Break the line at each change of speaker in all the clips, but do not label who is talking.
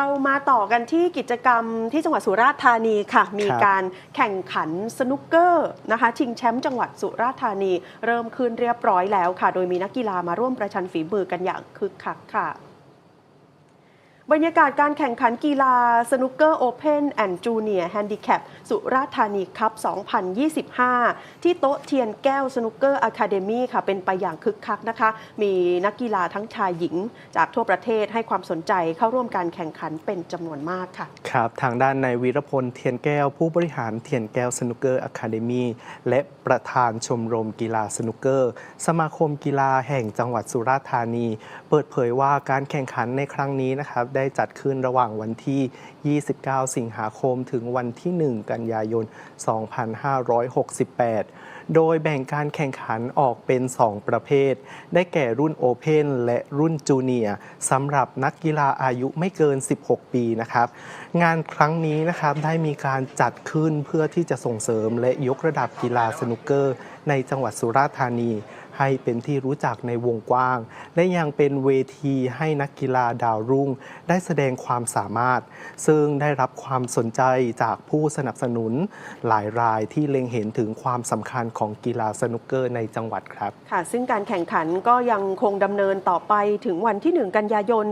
เรามาต่อกันที่กิจกรรมที่จังหวัดสุราษฎร์ธานีค่ะ มี
ครับ
การแข่งขันสนุกเกอร์นะคะชิงแชมป์จังหวัดสุราษฎร์ธานี เริ่มขึ้นเรียบร้อยแล้วค่ะ โดยมีนักกีฬามาร่วมประชันฝีมือกันอย่างคึกคักค่ะ บรรยากาศการแข่งขันกีฬาสนุกเกอร์โอเพนแอนด์จูเนียร์แฮนดิแคปสุราษฎร์ธานีคัพ2025 ที่โต๊ะเทียนแก้วสนุกเกอร์อะคาเดมี่ค่ะ เป็นไปอย่างคึกคักนะคะ มีนักกีฬาทั้งชายหญิง จากทั่วประเทศให้ความสนใจเข้าร่วมการแข่งขันเป็นจำนวนมากค่ะ
ครับ ทางด้านนายวีรพลเทียนแก้วผู้บริหารเทียนแก้วสนุกเกอร์อะคาเดมีและประธานชมรมกีฬาสนุกเกอร์ สมาคมกีฬาแห่งจังหวัดสุราษฎร์ธานี เปิดเผยว่าการแข่งขันในครั้งนี้นะครับได้จัดขึ้นระหว่างวันที่ 29 สิงหาคมถึงวันที่ 1 กันยายน 2568 โดยแบ่งการแข่งขันออกเป็น 2 ประเภท ได้แก่รุ่นโอเพนและรุ่นจูเนียสำหรับนักกีฬาอายุไม่เกิน 16 ปีนะครับ งานครั้งนี้นะครับได้มีการจัดขึ้นเพื่อที่จะส่งเสริมและยกระดับกีฬาสนุกเกอร์ ในจังหวัดสุราษฎร์ธานีให้เป็นที่รู้จักในวงกว้างและยังเป็นเวทีให้นักกีฬาดาวรุ่ง ได้แสดงความสามารถ ซึ่งได้รับความสนใจจากผู้สนับสนุนหลายรายที่เล็งเห็นถึงความสำคัญของกีฬาสนุกเกอร์ในจังหวัดครับ
ค่ะ ซึ่งการแข่งขันก็ยังคงดำเนินต่อไปถึงวันที่ 1 กันยายน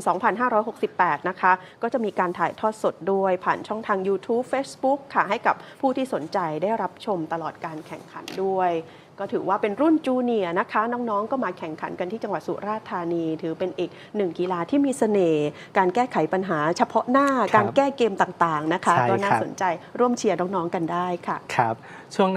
2568 นะคะ ก็จะมีการถ่ายทอดสดด้วยผ่านช่องทาง YouTube Facebook ค่ะ ให้กับผู้ที่สนใจได้รับชมตลอดการแข่งขันด้วย ก็ถือว่าเป็นรุ่นจูเนียร์นะคะ น้องๆ ก็มาแข่งขันกันที่จังหวัดสุราษฎร์ธานี ถือเป็นอีกหนึ่งกีฬาที่มีเสน่ห์การแก้ไขปัญหาเฉพาะหน้าการแก้เกมต่างๆนะคะ
ใช่
ก็น่า
ครับ
สนใจร่วมเชียร์น้องๆกันได้ค่ะ
ครับช่วงหน้า